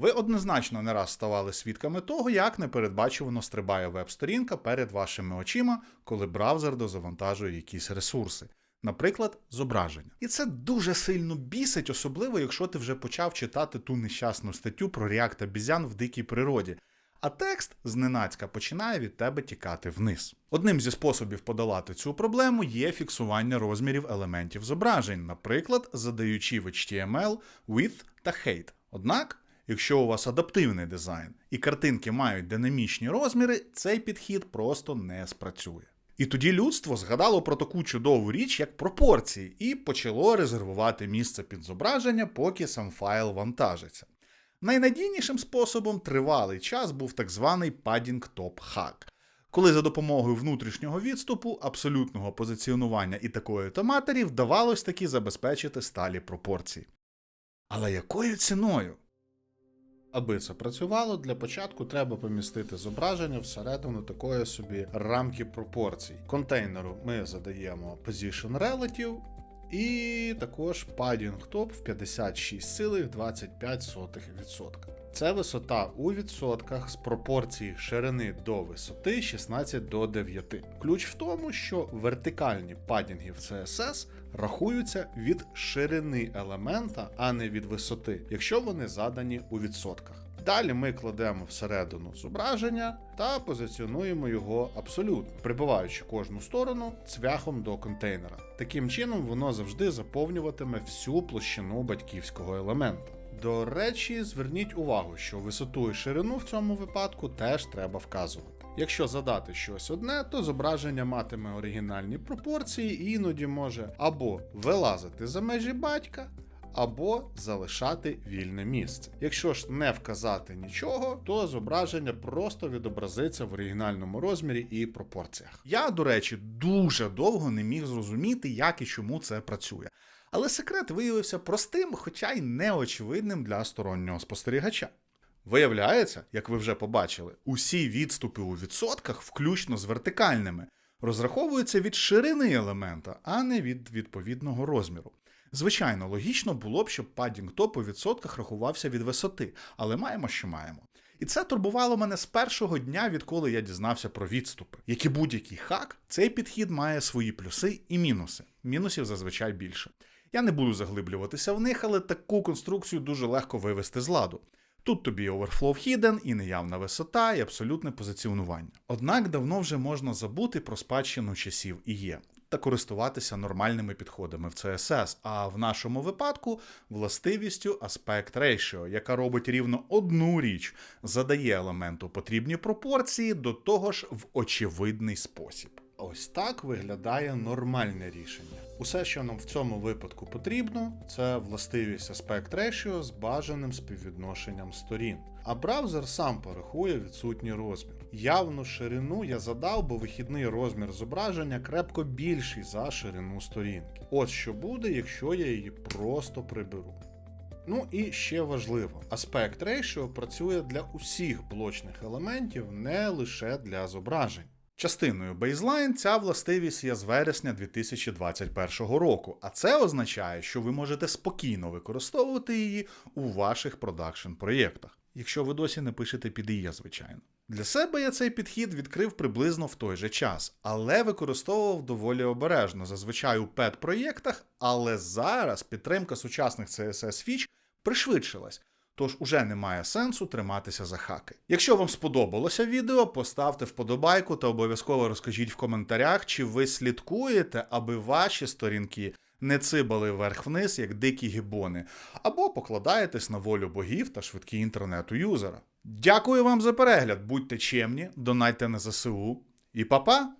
Ви однозначно не раз ставали свідками того, як непередбачувано стрибає веб-сторінка перед вашими очима, коли браузер дозавантажує якісь ресурси. Наприклад, зображення. І це дуже сильно бісить, особливо якщо ти вже почав читати ту нещасну статтю про реакт обізян в дикій природі. А текст зненацька починає від тебе тікати вниз. Одним зі способів подолати цю проблему є фіксування розмірів елементів зображень, наприклад, задаючи в HTML width та height. Однак, якщо у вас адаптивний дизайн і картинки мають динамічні розміри, цей підхід просто не спрацює. І тоді людство згадало про таку чудову річ, як пропорції, і почало резервувати місце під зображення, поки сам файл вантажиться. Найнадійнішим способом тривалий час був так званий padding top hack, коли за допомогою внутрішнього відступу, абсолютного позиціонування і такої автоматері вдавалось таки забезпечити сталі пропорції. Але якою ціною? Аби це працювало, для початку треба помістити зображення всередину такої собі рамки пропорцій. Контейнеру ми задаємо Position Relative і також padding top в 56,25%. Це висота у відсотках з пропорції ширини до висоти 16 до 9. Ключ в тому, що вертикальні падінги в CSS рахуються від ширини елемента, а не від висоти, якщо вони задані у відсотках. Далі ми кладемо всередину зображення та позиціонуємо його абсолютно, прибиваючи кожну сторону цвяхом до контейнера. Таким чином воно завжди заповнюватиме всю площину батьківського елемента. До речі, зверніть увагу, що висоту і ширину в цьому випадку теж треба вказувати. Якщо задати щось одне, то зображення матиме оригінальні пропорції і іноді може або вилазити за межі батька, або залишати вільне місце. Якщо ж не вказати нічого, то зображення просто відобразиться в оригінальному розмірі і пропорціях. Я, до речі, дуже довго не міг зрозуміти, як і чому це працює. Але секрет виявився простим, хоча й неочевидним для стороннього спостерігача. Виявляється, як ви вже побачили, усі відступи у відсотках, включно з вертикальними, розраховуються від ширини елемента, а не від відповідного розміру. Звичайно, логічно було б, щоб падінг топ у відсотках рахувався від висоти, але маємо, що маємо. І це турбувало мене з першого дня, відколи я дізнався про відступи. Як і будь-який хак, цей підхід має свої плюси і мінуси. Мінусів зазвичай більше. Я не буду заглиблюватися в них, але таку конструкцію дуже легко вивести з ладу. Тут тобі overflow hidden, і неявна висота, і абсолютне позиціонування. Однак давно вже можна забути про спадщину часів і є та користуватися нормальними підходами в CSS, а в нашому випадку властивістю Aspect Ratio, яка робить рівно одну річ, задає елементу потрібні пропорції до того ж в очевидний спосіб. Ось так виглядає нормальне рішення. Усе, що нам в цьому випадку потрібно, це властивість Aspect Ratio з бажаним співвідношенням сторін. А браузер сам порахує відсутній розмір. Явну ширину я задав, бо вихідний розмір зображення крепко більший за ширину сторінки. Ось що буде, якщо я її просто приберу. Ну і ще важливо, Aspect Ratio працює для усіх блочних елементів, не лише для зображень. Частиною Baseline ця властивість є з вересня 2021 року, а це означає, що ви можете спокійно використовувати її у ваших продакшн проєктах, якщо ви досі не пишете під IE, звичайно. Для себе я цей підхід відкрив приблизно в той же час, але використовував доволі обережно, зазвичай у пет-проєктах, але зараз підтримка сучасних CSS фіч пришвидшилась. Тож уже немає сенсу триматися за хаки. Якщо вам сподобалося відео, поставте вподобайку та обов'язково розкажіть в коментарях, чи ви слідкуєте, аби ваші сторінки не цибали вверх-вниз, як дикі гібони, або покладаєтесь на волю богів та швидкий інтернету юзера. Дякую вам за перегляд, будьте чемні, донайте на ЗСУ і па-па!